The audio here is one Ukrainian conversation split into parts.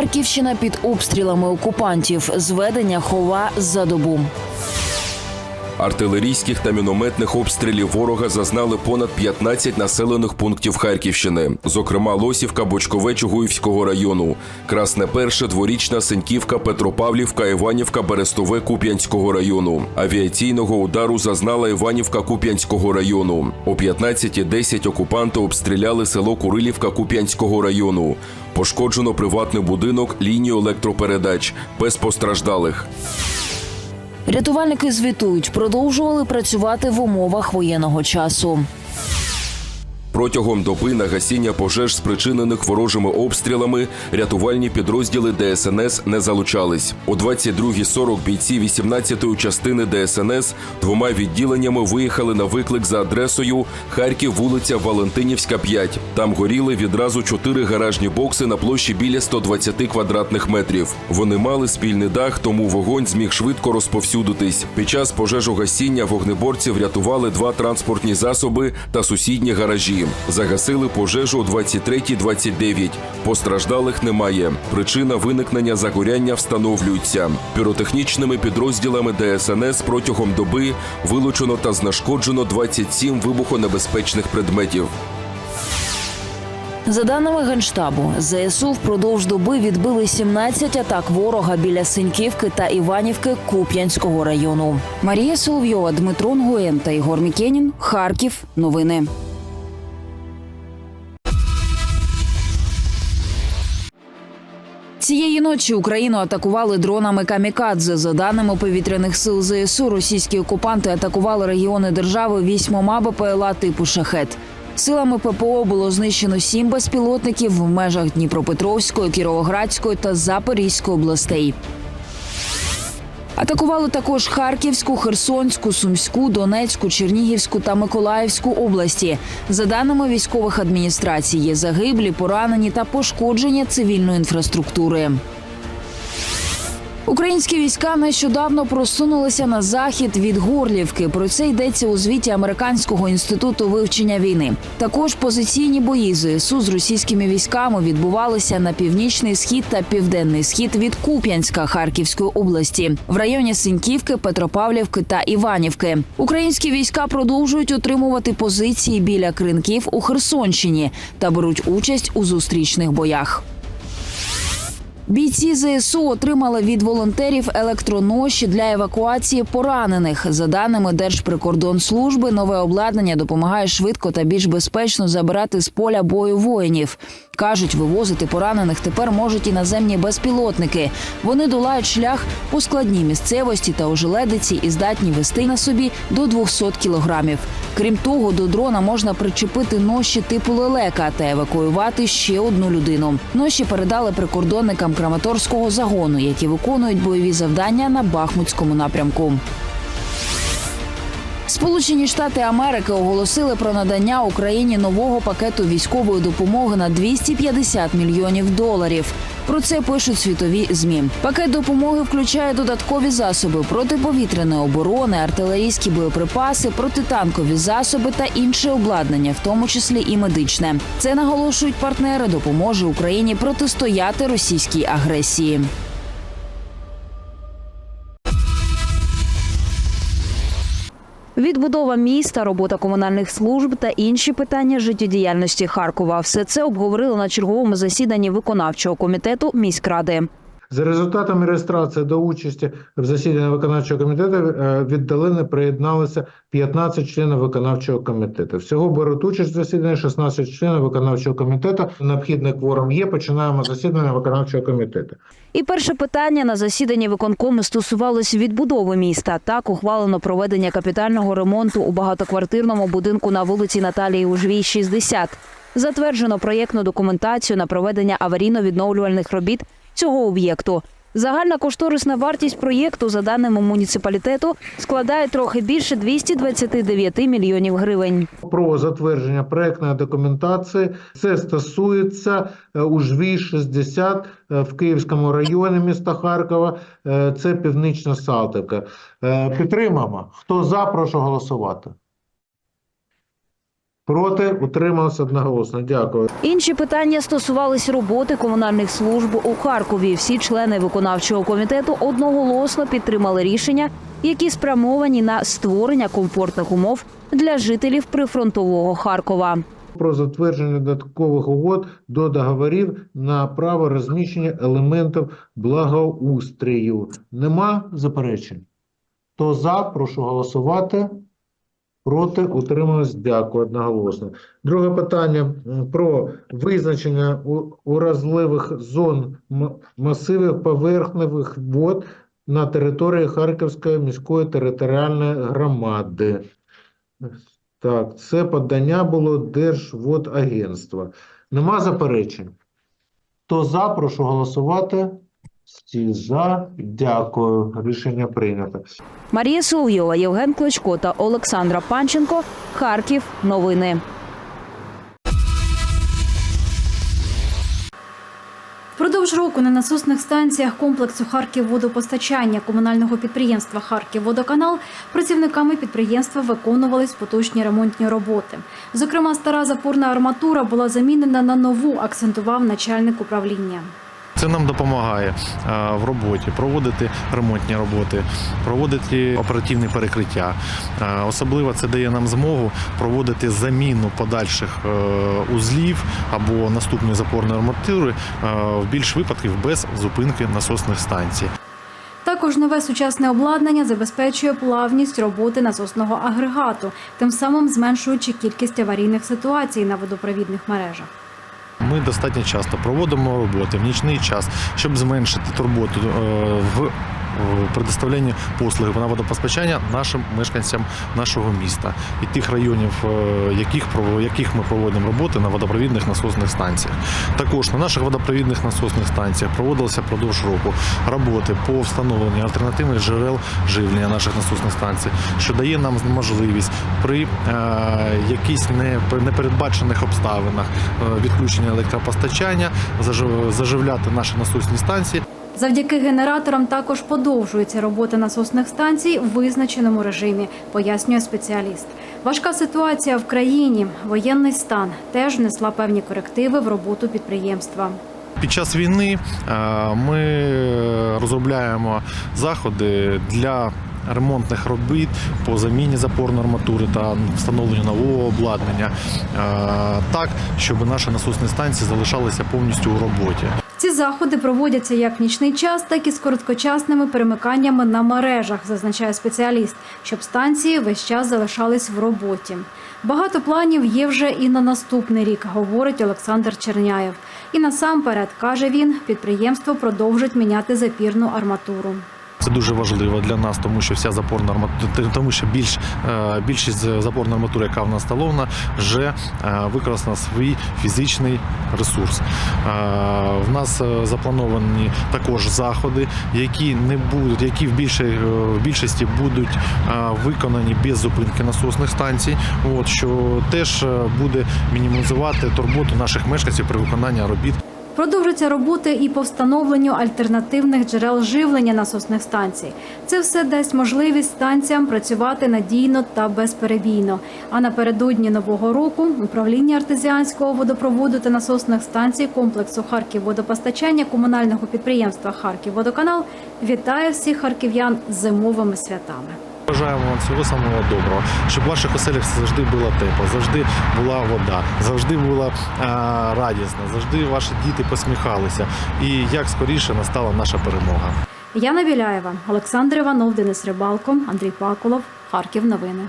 Харківщина під обстрілами окупантів. Зведення хова за добу. Артилерійських та мінометних обстрілів ворога зазнали понад 15 населених пунктів Харківщини, зокрема Лосівка, Бочкове, Чугуївського району, Красне Перше, Дворічна, Синьківка, Петропавлівка, Іванівка, Берестове, Куп'янського району. Авіаційного удару зазнала Іванівка Куп'янського району. О 15.10 окупанти обстріляли село Курилівка Куп'янського району. Пошкоджено приватний будинок, лінію електропередач, без постраждалих. Рятувальники звітують, продовжували працювати в умовах воєнного часу. Протягом доби на гасіння пожеж, спричинених ворожими обстрілами, рятувальні підрозділи ДСНС не залучались. О 22.40 бійці 18-ї частини ДСНС двома відділеннями виїхали на виклик за адресою Харків, вулиця Валентинівська, 5. Там горіли відразу чотири гаражні бокси на площі біля 120 квадратних метрів. Вони мали спільний дах, тому вогонь зміг швидко розповсюдитись. Під час пожежогасіння вогнеборці врятували два транспортні засоби та сусідні гаражі. Загасили пожежу о 23.29. Постраждалих немає. Причина виникнення загоряння встановлюється. Піротехнічними підрозділами ДСНС протягом доби вилучено та знешкоджено 27 вибухонебезпечних предметів. За даними генштабу, ЗСУ впродовж доби відбили 17 атак ворога біля Синьківки та Іванівки Куп'янського району. Марія Соловйова, Дмитро Нгуєн та Ігор Мікенін. Харків. Новини. Цієї ночі Україну атакували дронами камікадзе. За даними повітряних сил ЗСУ, російські окупанти атакували регіони держави вісьмома БПЛА типу шахет. Силами ППО було знищено сім безпілотників в межах Дніпропетровської, Кіровоградської та Запорізької областей. Атакували також Харківську, Херсонську, Сумську, Донецьку, Чернігівську та Миколаївську області. За даними військових адміністрацій, є загиблі, поранені та пошкодження цивільної інфраструктури. Українські війська нещодавно просунулися на захід від Горлівки. Про це йдеться у звіті Американського інституту вивчення війни. Також позиційні бої ЗСУ з російськими військами відбувалися на північний схід та південний схід від Куп'янська Харківської області в районі Синьківки, Петропавлівки та Іванівки. Українські війська продовжують утримувати позиції біля кринків у Херсонщині та беруть участь у зустрічних боях. Бійці ЗСУ отримали від волонтерів електроноші для евакуації поранених. За даними Держприкордонслужби, нове обладнання допомагає швидко та більш безпечно забирати з поля бою воїнів. Кажуть, вивозити поранених тепер можуть і наземні безпілотники. Вони долають шлях по складній місцевості та ожеледиці і здатні вести на собі до 200 кілограмів. Крім того, до дрона можна причепити ноші типу лелека та евакуювати ще одну людину. Ноші передали прикордонникам Краматорського загону, які виконують бойові завдання на Бахмутському напрямку. Сполучені Штати Америки оголосили про надання Україні нового пакету військової допомоги на 250 мільйонів доларів. Про це пишуть світові змі. Пакет допомоги включає додаткові засоби протиповітряної оборони, артилерійські боєприпаси, протитанкові засоби та інше обладнання, в тому числі і медичне. Це наголошують партнери, допоможе Україні протистояти російській агресії. Відбудова міста, робота комунальних служб та інші питання життєдіяльності Харкова. Все це обговорили на черговому засіданні виконавчого комітету міськради. За результатами реєстрації до участі в засіданні виконавчого комітету е, від долини приєдналося 15 членів виконавчого комітету. Всього беруть участь в засіданні 16 членів виконавчого комітету. Необхідний кворум є. Починаємо засідання виконавчого комітету. І перше питання на засіданні виконкому стосувалось відбудови міста. Так ухвалено проведення капітального ремонту у багатоквартирному будинку на вулиці Наталії Ужвій, 60. Затверджено проєктну документацію на проведення аварійно-відновлювальних робіт цього об'єкту. Загальна кошторисна вартість проєкту, за даними муніципалітету, складає трохи більше 229 мільйонів гривень. Про затвердження проектної документації це стосується е, УЖВІ 60 е, в Київському районі міста Харкова. Е, Це Північна Салтівка. Е, Підтримаємо. Хто за, прошу голосувати. Проти утримався одноголосно. Дякую. Інші питання стосувались роботи комунальних служб у Харкові. Всі члени виконавчого комітету одноголосно підтримали рішення, які спрямовані на створення комфортних умов для жителів прифронтового Харкова. Про затвердження додаткових угод до договорів на право розміщення елементів благоустрою. Нема заперечень? Хто за, прошу голосувати. Проти утрималось. Дякую одноголосно. Друге питання про визначення уразливих зон масивів поверхневих вод на території Харківської міської територіальної громади. Так, це подання було Держводагентства. Нема заперечень? Хто за, прошу голосувати. Всі за. Дякую. Рішення прийнято. Марія Соловйова, Євген Кличко та Олександра Панченко. Харків. Новини. Впродовж року на насосних станціях комплексу Харківводопостачання комунального підприємства Харківводоканал працівниками підприємства виконувались поточні ремонтні роботи. Зокрема, стара запорна арматура була замінена на нову, акцентував начальник управління. Це нам допомагає е, в роботі проводити ремонтні роботи, проводити оперативні перекриття. Е, Особливо це дає нам змогу проводити заміну подальших е, узлів або наступної запорної арматури в більш випадків без зупинки насосних станцій. Також нове сучасне обладнання забезпечує плавність роботи насосного агрегату, тим самим зменшуючи кількість аварійних ситуацій на водопровідних мережах. Ми достатньо часто проводимо роботи в нічний час, щоб зменшити турботу е, в е, предоставленні послуги на водопостачання нашим мешканцям нашого міста і тих районів, е, яких яких ми проводимо роботи на водопровідних насосних станціях. Також на наших водопровідних насосних станціях проводилися впродовж року роботи по встановленню альтернативних джерел живлення наших насосних станцій, що дає нам можливість при е, якихось не- непередбачених обставинах відключення електропостачання зажив- заживляти наші насосні станції. Завдяки генераторам також подовжується робота насосних станцій в визначеному режимі, пояснює спеціаліст. Важка ситуація в країні, воєнний стан теж внесла певні корективи в роботу підприємства. Під час війни е, ми розробляємо заходи для ремонтних робіт по заміні запорної арматури та встановленню нового обладнання е, так, щоб наші насосні станції залишалися повністю у роботі. Заходи проводяться як нічний час, так і з короткочасними перемиканнями на мережах, зазначає спеціаліст, щоб станції весь час залишались в роботі. Багато планів є вже і на наступний рік, говорить Олександр Черняєв. І насамперед, каже він, підприємство продовжить міняти запірну арматуру. Це дуже важливо для нас, тому що вся запорна арматура, тому що більш, е, більшість запорної арматури, яка в нас встановлена, вже е, використала свій фізичний ресурс. Е, В нас заплановані також заходи, які не будуть, які в більшій в більшості будуть виконані без зупинки насосних станцій. От що теж буде мінімізувати турботу наших мешканців при виконанні робіт. Продовжаться роботи і по встановленню альтернативних джерел живлення насосних станцій. Це все дасть можливість станціям працювати надійно та безперебійно. А напередодні нового року управління артезіанського водопроводу та насосних станцій комплексу Харківводопостачання комунального підприємства Харківводоканал вітає всіх харків'ян зимовими святами. Бажаємо вам всього самого доброго, щоб в ваших оселях завжди була тепло, завжди була вода, завжди була е, радісна, завжди ваші діти посміхалися. І як скоріше настала наша перемога. Яна Біляєва, Олександр Іванов, Денис Рибалко, Андрій Паколов, Харків. Новини.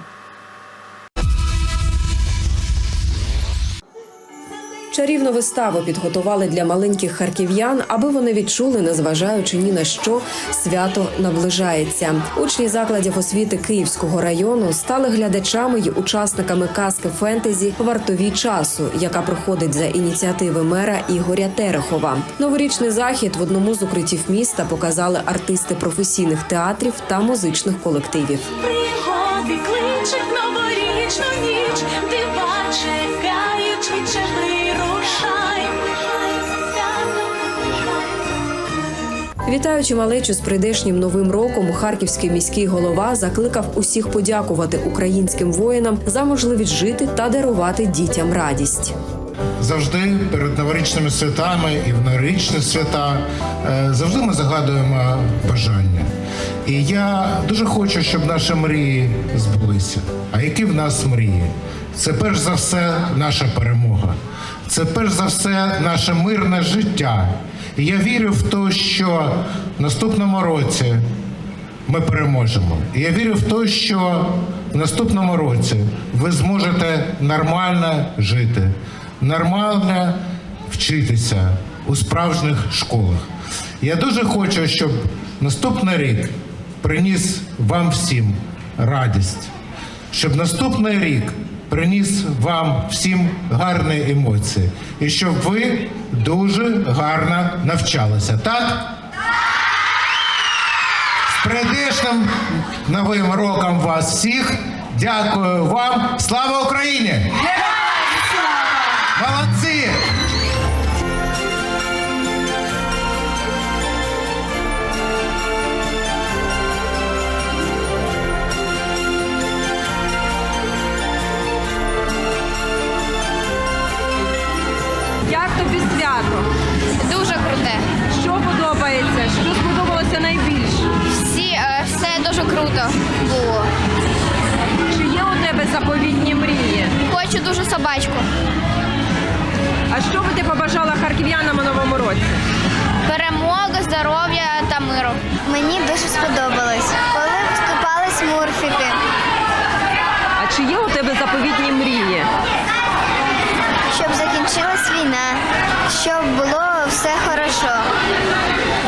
Чарівну виставу підготували для маленьких харків'ян, аби вони відчули, незважаючи ні на що, свято наближається. Учні закладів освіти Київського району стали глядачами й учасниками казки фентезі Вартові часу, яка проходить за ініціативи мера Ігоря Терехова. Новорічний захід в одному з укриттів міста показали артисти професійних театрів та музичних колективів. Пригоди кличуть новорічну ніч, дива чекають, вирушай. Вітаючи малечу з прийдешнім новим роком, харківський міський голова закликав усіх подякувати українським воїнам за можливість жити та дарувати дітям радість. завжди перед новорічними святами і в новорічні свята е, завжди ми загадуємо бажання. І я дуже хочу, щоб наші мрії збулися. А які в нас мрії? Це перш за все наша перемога. Це перш за все наше мирне життя. Я вірю в те, що в наступному році ми переможемо. Я вірю в те, що в наступному році ви зможете нормально жити, нормально вчитися у справжніх школах. Я дуже хочу, щоб наступний рік приніс вам всім радість, щоб наступний рік приніс вам всім гарні емоції, і щоб ви дуже гарно навчалися. Так? З прийдешним новим роком вас всіх. Дякую вам. Слава Україні! Молодці!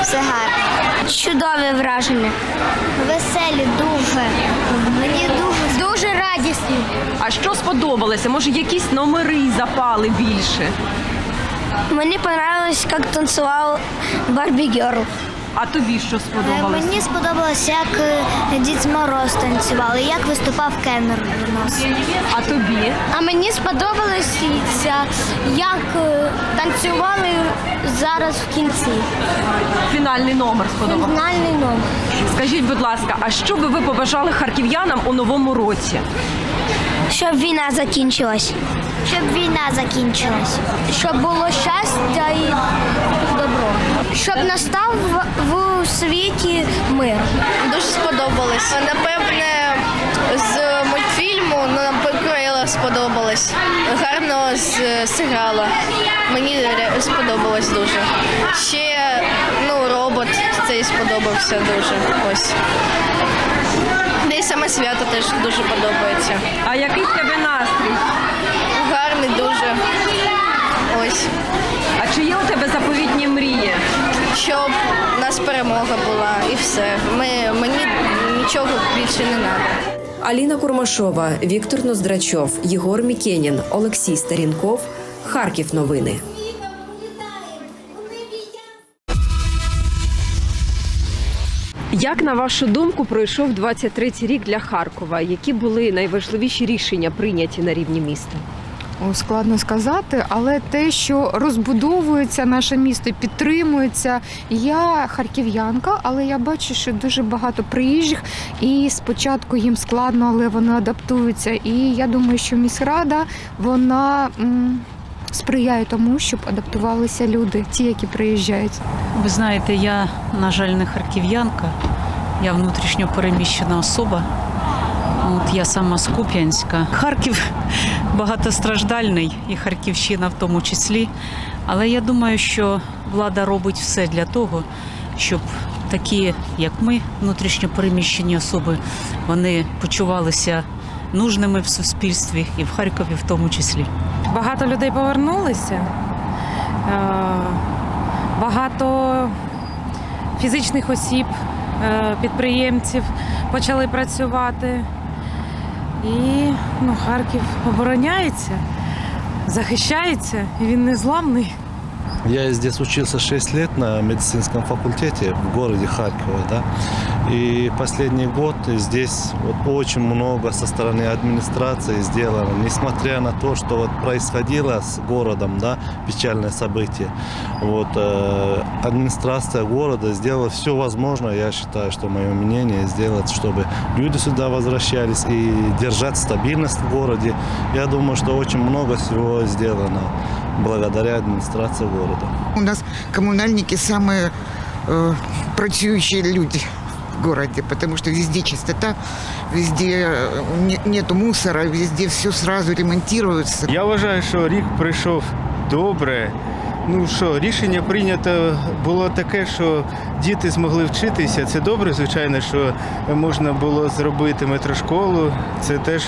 Все гарно. Чудові враження. Веселі дуже. Мені дуже дуже радісні. А що сподобалося? Може, якісь номери запали більше? Мені понравилось, як танцював Барбі Герл. А тобі що сподобалося? Мені сподобалось, як е, Дід Мороз танцював і як виступав Кеннер у нас. А тобі? А мені сподобалось, як е, танцювали зараз в кінці. Фінальний номер сподобався. Фінальний номер. Скажіть, будь ласка, а що би ви побажали харків'янам у новому році? Щоб війна закінчилась. Щоб війна закінчилась. Щоб було щастя і. Щоб настав в, в світі мир. Дуже сподобалось. Напевне, з мультфільму ну, нам Покроїла сподобалось. Гарно з- зіграла. Мені сподобалось дуже. Ще ну, робот цей сподобався дуже. Ось. І саме свято теж дуже подобається. А який в тебе настрій? Гарний дуже. Ось. А чи є у тебе заповітні мрії? Щоб у нас перемога була і все. Ми, мені нічого більше не треба. Аліна Курмашова, Віктор Ноздрачов, Єгор Мікенін, Олексій Старінков. Харків новини. Як на вашу думку пройшов 23-й рік для Харкова? Які були найважливіші рішення прийняті на рівні міста? Складно сказати, але те, що розбудовується наше місто, підтримується. Я харків'янка, але я бачу, що дуже багато приїжджих, і спочатку їм складно, але вони адаптуються. І я думаю, що міськрада вона м, сприяє тому, щоб адаптувалися люди, ті, які приїжджають. Ви знаєте, я, на жаль, не харків'янка, я внутрішньо переміщена особа. От я сама з Куп'янська. Харків багатостраждальний, і Харківщина в тому числі. Але я думаю, що влада робить все для того, щоб такі, як ми, внутрішньо переміщені особи, вони почувалися нужними в суспільстві і в Харкові в тому числі. Багато людей повернулися. Е, Багато фізичних осіб, е, підприємців почали працювати. І ну, Харків обороняється, захищається, і він незламний. Я здесь учился 6 лет на медицинском факультете в городе Харькове, да. И последний год здесь вот очень много со стороны администрации сделано, несмотря на то, что вот происходило с городом, да, печальное событие. Вот э, администрация города сделала все возможное, я считаю, что мое мнение сделать, чтобы люди сюда возвращались и держать стабильность в городе. Я думаю, что очень много всего сделано благодаря администрации города. У нас коммунальники самые э, працюющие люди в городе, потому что везде чистота, везде э, не- нету мусора, везде все сразу ремонтируется. Я вважаю, що рік пройшов добре. Ну що, рішення прийнято було таке, що діти змогли вчитися. Це добре, звичайно, що можна було зробити метрошколу. Це теж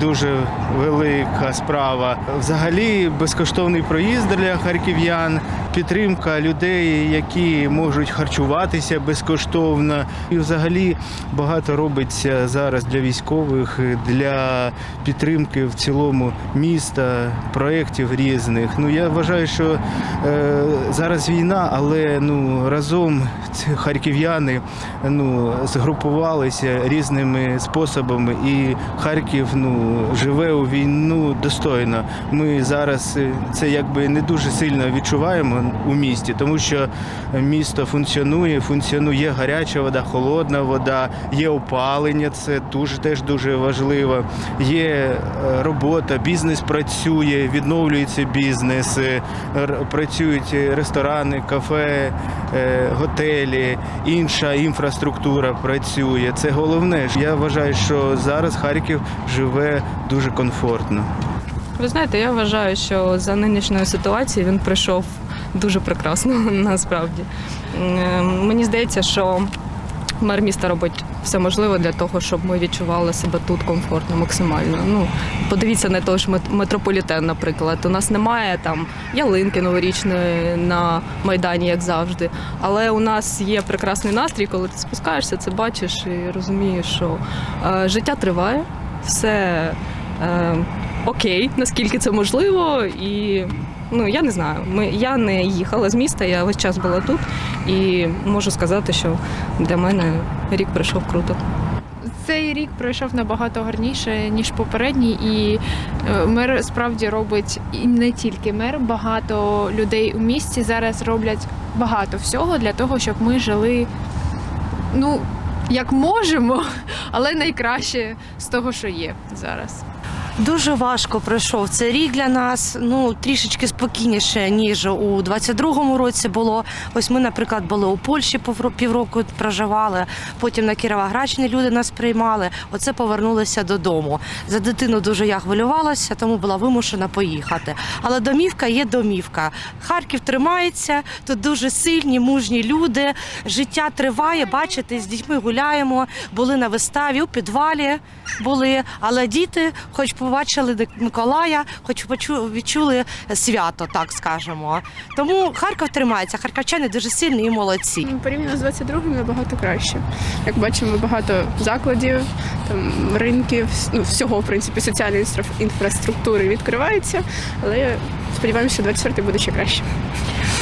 дуже велика справа. Взагалі, безкоштовний проїзд для харків'ян, підтримка людей, які можуть харчуватися безкоштовно. І взагалі багато робиться зараз для військових, для підтримки в цілому міста, проєктів різних. Ну я вважаю, що е, зараз війна, але ну разом харків'яни ну згрупувалися різними способами, і Харків ну живе у війну достойно. Ми зараз е, це якби не дуже сильно відчуваємо у місті, тому що місто функціонує, функціонує гаряча вода, холодна вода, є опалення. Це дуже теж дуже важливо. Є е, робота, бізнес працює, відновлюється бізнес, е, працюють ресторани, кафе, е, готелі, інша інфраструктура працює. Це головне. Я вважаю, що зараз Харків живе дуже комфортно. Ви знаєте, я вважаю, що за нинішньої ситуації він пройшов дуже прекрасно насправді. Ем, Мені здається, що мер міста робить все можливе для того, щоб ми відчували себе тут комфортно максимально. Ну, подивіться на той ж мет- метрополітен, наприклад. У нас немає там ялинки новорічної на майдані, як завжди. Але у нас є прекрасний настрій, коли ти спускаєшся, це бачиш і розумієш, що е, життя триває, все е, окей, наскільки це можливо, і ну я не знаю. Ми я не їхала з міста, я весь час була тут, і можу сказати, що для мене рік пройшов круто. Цей рік пройшов набагато гарніше ніж попередній, і е, мер справді робить і не тільки мер, багато людей у місті зараз роблять багато всього для того, щоб ми жили ну як можемо, але найкраще з того, що є зараз. Дуже важко пройшов цей рік для нас. Ну трішечки спокійніше ніж у 22-му році було. Ось ми, наприклад, були у Польщі півроку проживали. Потім на Кіровоградщині люди нас приймали. Оце повернулися додому. За дитину дуже я хвилювалася, тому була вимушена поїхати. Але домівка є домівка. Харків тримається. Тут дуже сильні, мужні люди. Життя триває. Бачите, з дітьми гуляємо. Були на виставі у підвалі. Були, але діти, хоч побачили Миколая, хоч відчули свято, так скажемо. Тому Харків тримається. Харківчани дуже сильні і молодці. Ну, Порівняно з 22-м набагато краще. Як бачимо, багато закладів, там ринків, ну всього в принципі соціальної інфраструктури відкривається, але сподіваємося, що 24-й буде ще краще.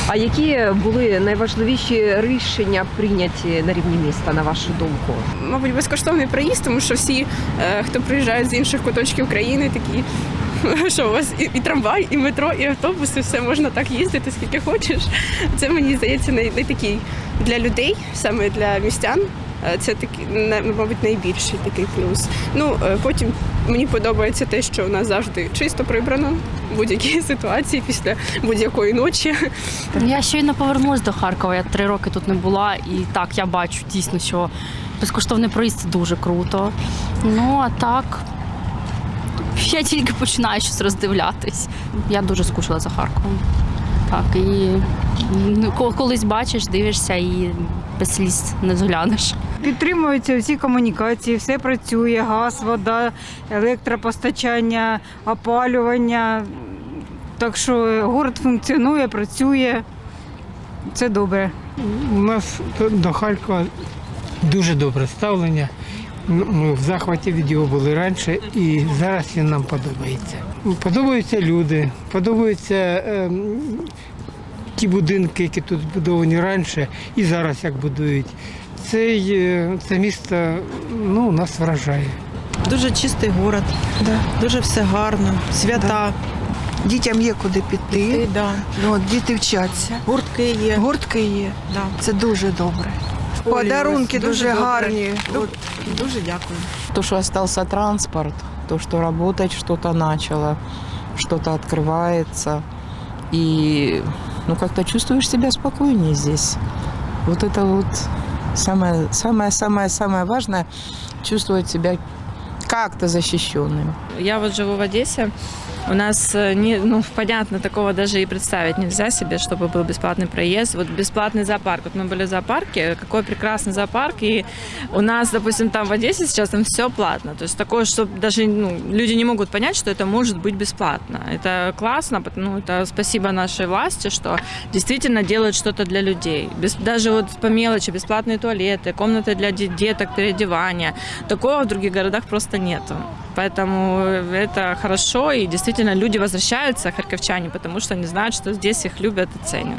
А які були найважливіші рішення прийняті на рівні міста, на вашу думку? Мабуть, безкоштовний проїзд, тому що всі, е, хто приїжджають з інших куточків країни, такі. Що у вас і, і трамвай, і метро, і автобуси, все можна так їздити, скільки хочеш. Це мені здається най, най такий для людей, саме для містян. е, Це такий, мабуть, найбільший такий плюс. Ну е, потім мені подобається те, що у нас завжди чисто прибрано в будь-якій ситуації після будь-якої ночі. Я щойно повернулася до Харкова. Я три роки тут не була, і так я бачу дійсно, що безкоштовний проїзд дуже круто. Ну а так. Я тільки починаю щось роздивлятись. Я дуже скучила за Харковом. Так, і ну, колись бачиш, дивишся і без сліз не зглянеш. Підтримуються всі комунікації, все працює, газ, вода, електропостачання, опалювання. Так що город функціонує, працює. Це добре. У нас до Харкова дуже добре ставлення. Ми в захваті від його були раніше, і зараз він нам подобається. Подобаються люди, подобаються ем, ті будинки, які тут збудовані раніше, і зараз як будують. Цей, е, це місто ну, нас вражає. Дуже чистий город, дуже все гарно, свята. Дітям є куди піти. да. Ну, от діти вчаться. Гуртки є. Гуртки є. Да. Це дуже добре. Подарунки дуже, добре. гарні. От, дуже дякую. То, что остался транспорт, то, что работать что-то начало, что-то открывается. И ну как-то чувствуешь себя спокойнее здесь. Вот это вот самое, самое, самое, самое важное чувствовать себя как-то защищенным. Я вот живу в Одессе. У нас, э, не, ну, понятно, такого даже и представить нельзя себе, чтобы был бесплатный проезд. Вот бесплатный зоопарк. Вот мы были в зоопарке, какой прекрасный зоопарк. И у нас, допустим, там в Одессе сейчас там все платно. То есть такое, что даже ну, люди не могут понять, что это может быть бесплатно. Это классно, ну, это спасибо нашей власти, что действительно делают что-то для людей. Без, даже вот по мелочи, бесплатные туалеты, комнаты для де- деток, переодевания. Такого в других городах просто нету. Поэтому это хорошо, и действительно люди возвращаются, харьковчане, потому что они знают, что здесь их любят и ценят.